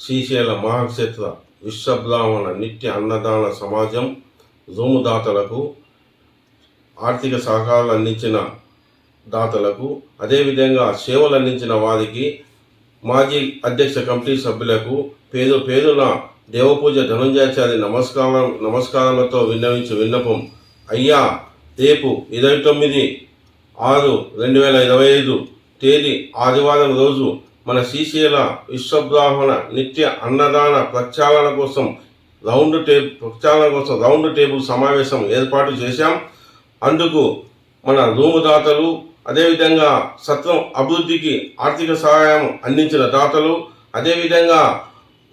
శ్రీశైల మహాక్షేత్ర విశ్వబ్రాహ్మణ నిత్య అన్నదాన సమాజం రూము దాతలకు ఆర్థిక సహకారాలు అందించిన దాతలకు అదేవిధంగా సేవలు అందించిన వారికి మాజీ అధ్యక్ష కమిటీ సభ్యులకు పేరు పేరున దేవపూజ ధనుంజయాచారి నమస్కారం నమస్కారాలతో విన్నవించే విన్నపం. అయ్యా రేపు ఇరవై తొమ్మిది ఆరు రెండు వేల ఇరవై ఐదు తేదీ ఆదివారం రోజు మన శ్రీశైల విశ్వబ్రాహ్మణ నిత్య అన్నదాన ప్రక్షాళన కోసం రౌండ్ టేబుల్ ప్రక్షాళన కోసం రౌండ్ టేబుల్ సమావేశం ఏర్పాటు చేశాం. అందుకు మన రూము దాతలు అదేవిధంగా సత్రం అభివృద్ధికి ఆర్థిక సహాయం అందించిన దాతలు అదేవిధంగా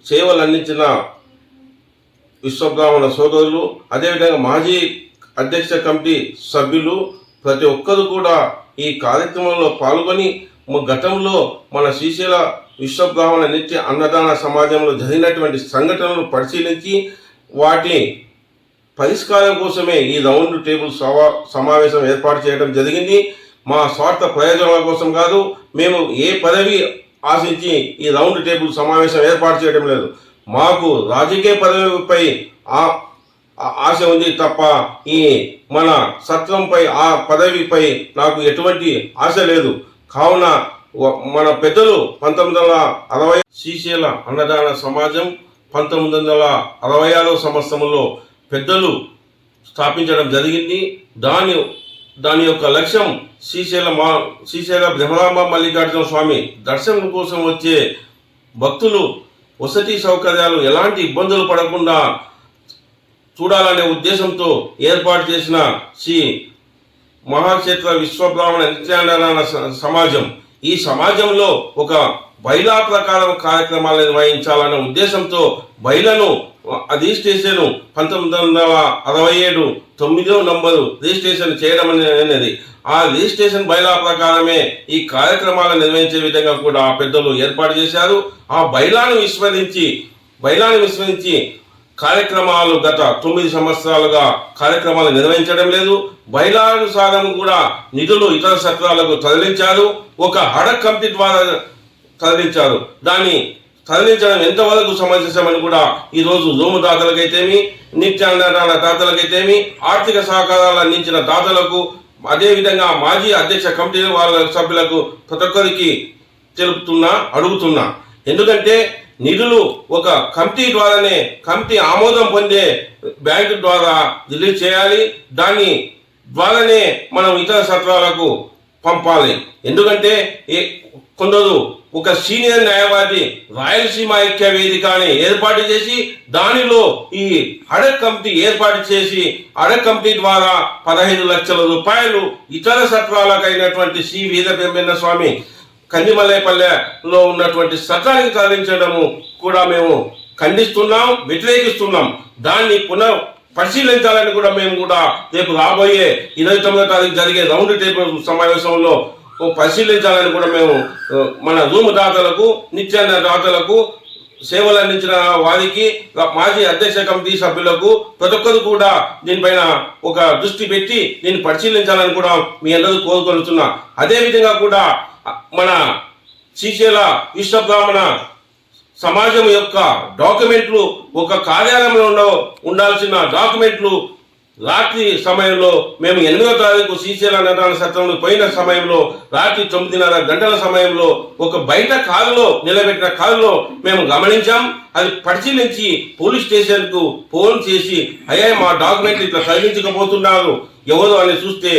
సేవలు అందించిన విశ్వబ్రాహ్మణ సోదరులు అదేవిధంగా మాజీ అధ్యక్ష కమిటీ సభ్యులు ప్రతి ఒక్కరు కూడా ఈ కార్యక్రమంలో పాల్గొని గతంలో మన శ్రీశైల విశ్వబ్రాహ్మణ నిత్య అన్నదాన సమాజంలో జరిగినటువంటి సంఘటనలను పరిశీలించి వాటి పరిష్కారం కోసమే ఈ రౌండ్ టేబుల్ సవా సమావేశం ఏర్పాటు చేయడం జరిగింది. మా స్వార్థ ప్రయోజనాల కోసం కాదు మేము ఏ పదవి ఆశించి ఈ రౌండ్ టేబుల్ సమావేశం ఏర్పాటు చేయడం లేదు. మాకు రాజకీయ పదవిపై ఆ- ఆశ ఉంది తప్ప ఈ మన సత్రంపై ఆ పదవిపై నాకు ఎటువంటి ఆశ లేదు. కావున మన పెద్దలు పంతొమ్మిది వందల అరవై శ్రీశైల అన్నదాన సమాజం పంతొమ్మిది వందల అరవై ఆరో సంవత్సరంలో పెద్దలు స్థాపించడం జరిగింది. దాని దాని యొక్క లక్ష్యం శ్రీశైల మా శ్రీశైల బ్రహ్మరాంబ మల్లికార్జున స్వామి దర్శనం కోసం వచ్చే భక్తులు వసతి సౌకర్యాలు ఎలాంటి ఇబ్బందులు పడకుండా చూడాలనే ఉద్దేశంతో ఏర్పాటు చేసిన శ్రీ మహాక్షేత్ర విశ్వబ్రాహ్మణ నిత్యాన్నదాన సమాజం. ఈ సమాజంలో ఒక బైలా ప్రకారం కార్యక్రమాలు నిర్వహించాలనే ఉద్దేశంతో బైలను రిజిస్ట్రేషన్ పంతొమ్మిది వందల అరవై ఏడు తొమ్మిదో నంబరు రిజిస్ట్రేషన్ చేయడం అనేది. ఆ రిజిస్ట్రేషన్ బైలా ప్రకారమే ఈ కార్యక్రమాలు నిర్వహించే విధంగా కూడా ఆ పెద్దలు ఏర్పాటు చేశారు. ఆ బైలాను విస్మరించి బైలాను విస్మరించి కార్యక్రమాలు గత తొమ్మిది సంవత్సరాలుగా కార్యక్రమాలు నిర్వహించడం లేదు. బైలానుసారం కూడా నిధులు ఇతర సత్రాలకు తరలించారు. ఒక హడక్ కమిటీ ద్వారా తరలించారు. దాన్ని తరలించడం ఎంతవరకు సమంజసమని కూడా ఈరోజు రూము దాతలకైతేమి నిత్యాన్నదాన దాతలకైతేమి ఆర్థిక సహకారాలు అందించిన దాతలకు అదేవిధంగా మాజీ అధ్యక్ష కమిటీ వాళ్ళ సభ్యులకు ప్రతి ఒక్కరికి తెలుపుతున్నా అడుగుతున్నా. ఎందుకంటే నిధులు ఒక కమిటీ ద్వారానే కమిటీ ఆమోదం పొందే బ్యాంకు ద్వారా రిలీజ్ చేయాలి. దాని ద్వారానే మనం ఇతర సత్రాలకు పంపాలి. ఎందుకంటే కొందరు ఒక సీనియర్ న్యాయవాది రాయలసీమ ఐక్య వేదికని ఏర్పాటు చేసి దానిలో ఈ అడక్ కమిటీ ఏర్పాటు చేసి అడక్ కమిటీ ద్వారా పదహైదు లక్షల రూపాయలు ఇతర సత్రాలకు అయినటువంటి శ్రీ వీరబ్రహ్మణ్య స్వామి కన్నిమలైపల్లెలో ఉన్నటువంటి సత్రాన్ని తరలించడము కూడా మేము ఖండిస్తున్నాం వ్యతిరేకిస్తున్నాం. దాన్ని పునః పరిశీలించాలని కూడా మేము కూడా రేపు రాబోయే ఇరవై తొమ్మిదో తారీఖు జరిగే రౌండ్ టేబుల్ సమావేశంలో పరిశీలించాలని కూడా మేము మన రూము దాతలకు నిత్యాన్న దాతలకు సేవలు అందించిన వారికి మాజీ అధ్యక్ష కమిటీ సభ్యులకు ప్రతి ఒక్కరు కూడా దీనిపైన ఒక దృష్టి పెట్టి దీన్ని పరిశీలించాలని కూడా మీ అందరూ కోరుకొలుతున్నా అదేవిధంగా కూడా మన శ్రీశైల విశ్వబ్రాహ్మణ సమాజం యొక్క డాక్యుమెంట్లు ఒక కార్యాలయంలో ఉండ ఉండాల్సిన డాక్యుమెంట్లు రాత్రి సమయంలో మేము ఎనిమిదో తారీఖు శ్రీశైల నదాన సత్రంలో పోయిన సమయంలో రాత్రి తొమ్మిదిన్నర గంటల సమయంలో ఒక బయట కారులో నిలబెట్టిన కారులో మేము గమనించాం. అది పరిశీలించి పోలీస్ స్టేషన్కు ఫోన్ చేసి అయ్యా మా డాక్యుమెంట్లు ఇట్లా తరలించకపోతున్నారు ఎవరు అని చూస్తే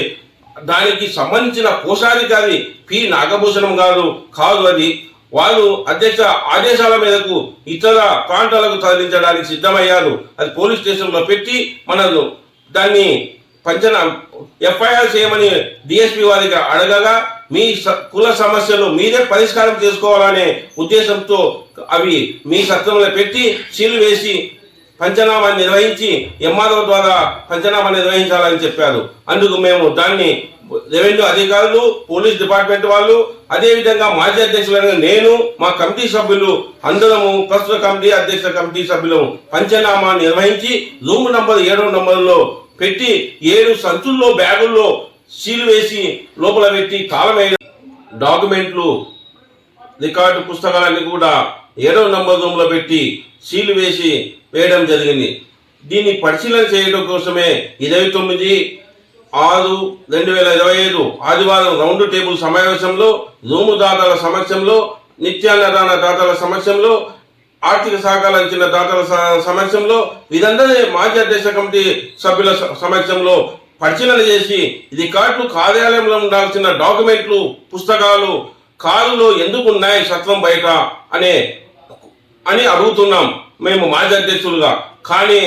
దానికి సంబంధించిన కోశాధికారి పి. నాగభూషణం గారు కాదు అది. వారు అధ్యక్ష ఆదేశాల మేరకు ఇతర ప్రాంతాలకు తరలించడానికి సిద్ధమయ్యారు. అది పోలీస్ స్టేషన్లో పెట్టి మనను దాన్ని పంచన ఎఫ్ఐఆర్ చేయమని డిఎస్పీ వారికి అడగగా మీ స- కుల సమస్యలు మీరే పరిష్కారం చేసుకోవాలనే ఉద్దేశంతో అవి మీ సత్రంలో పెట్టి సీలు వేసి పంచనామా నిర్వహించి ఎంఆర్ఓ ద్వారా పంచనామా నిర్వహించాలని చెప్పారు. అందుకు మేము దాన్ని రెవెన్యూ అధికారులు పోలీస్ డిపార్ట్మెంట్ వాళ్ళు అదేవిధంగా మాజీ అధ్యక్షులైన నేను మా కమిటీ సభ్యులు అందరము ప్రస్తుత కమిటీ అధ్యక్ష కమిటీ సభ్యులు పంచనామా నిర్వహించి రూమ్ నంబర్ ఏడో నంబర్లో పెట్టి ఏడు సంచుల్లో బ్యాగుల్లో సీలు వేసి లోపల పెట్టి తాళం డాక్యుమెంట్లు రికార్డు పుస్తకాలన్నీ కూడా ఏడవ నంబర్ రూమ్లో పెట్టి సీలు వేసి వేయడం జరిగింది. దీన్ని పరిశీలన చేయడం కోసమే ఇరవై తొమ్మిది ఆరు రెండు వేల ఇరవై ఐదు ఆదివారం రౌండ్ టేబుల్ సమావేశంలో రూము దాతల సమక్షంలో నిత్యాన్నదాన దాతల సమక్షంలో ఆర్థిక సహకారం ఇచ్చిన దాతల సమక్షంలో వీరందరి మాజీ అధ్యక్ష కమిటీ సభ్యుల స- సమక్షంలో పరిశీలన చేసి రికార్డులు కార్యాలయంలో ఉండాల్సిన డాక్యుమెంట్లు పుస్తకాలు కారులో ఎందుకు ఉన్నాయి సత్వం బయట అనే అని అడుగుతున్నాం. మేము మాజీ అధ్యక్షులుగా కానీ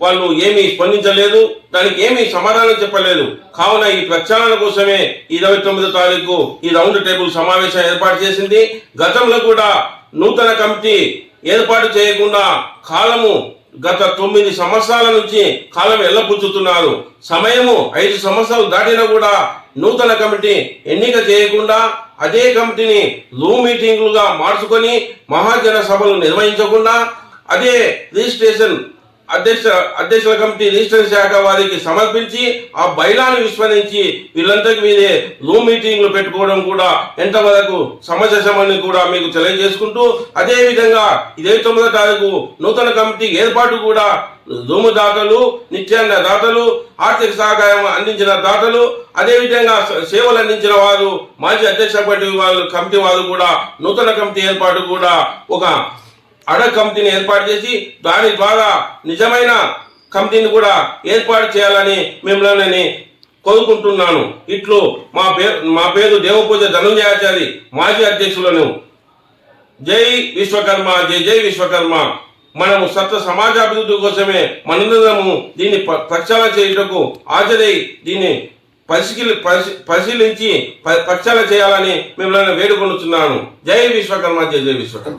వాళ్ళు ఏమీ స్పందించలేదు. దానికి ఏమీ సమాధానం చెప్పలేదు. కావున ఈ ప్రక్షాళన కోసమే ఇరవై తొమ్మిదో తారీఖు ఈ రౌండ్ టేబుల్ సమావేశం ఏర్పాటు చేసింది. గతంలో కూడా నూతన కమిటీ ఏర్పాటు చేయకుండా కాలము గత తొమ్మిది సంవత్సరాల నుంచి కాలం ఎల్లపుచ్చుతున్నారు. సమయము ఐదు సంవత్సరాలు దాటినా కూడా నూతన కమిటీ ఎన్నిక చేయకుండా అదే కమిటీని రూమ్ మీటింగ్లుగా మార్చుకొని మహాజన సభలు నిర్వహించకుండా అదే రిజిస్ట్రేషన్ అధ్యక్ష అధ్యక్షుల కమిటీ రిజిస్టర్ శాఖ వారికి సమర్పించి ఆ బైలాను విస్మరించి వీళ్ళంతకు మీదే రూమ్ మీటింగ్లు పెట్టుకోవడం కూడా ఎంతవరకు సమంజసమని కూడా మీకు తెలియజేసుకుంటూ అదేవిధంగా ఇరవై తొమ్మిదో తారీఖు నూతన కమిటీ ఏర్పాటు కూడా రూము దాతలు నిత్యాన్న దాతలు ఆర్థిక సహకారం అందించిన దాతలు అదేవిధంగా సేవలు అందించిన వారు మాజీ అధ్యక్ష కమిటీ వాళ్ళు కమిటీ వారు కూడా నూతన కమిటీ ఏర్పాటు కూడా ఒక అడ కమిటీని ఏర్పాటు చేసి దాని ద్వారా నిజమైన కమిటీని కూడా ఏర్పాటు చేయాలని మిమ్మల్ని కోరుకుంటున్నాను. ఇట్లు మా పేరు మా పేరు దేవపూజ ధనుంజయాచారి మాజీ అధ్యక్షులను జై విశ్వకర్మ జై జై విశ్వకర్మ. మనము సత్వ సమాజాభివృద్ధి కోసమే మనందరము దీన్ని ప్రక్షాళన చేయుటకు హాజరై దీన్ని పరిశీలి పరిశీ- పరిశీలించి ప- ప్రక్షాళన చేయాలని మిమ్మల్ని వేడుకొనుచున్నాను. జై విశ్వకర్మ జై జై విశ్వకర్మ.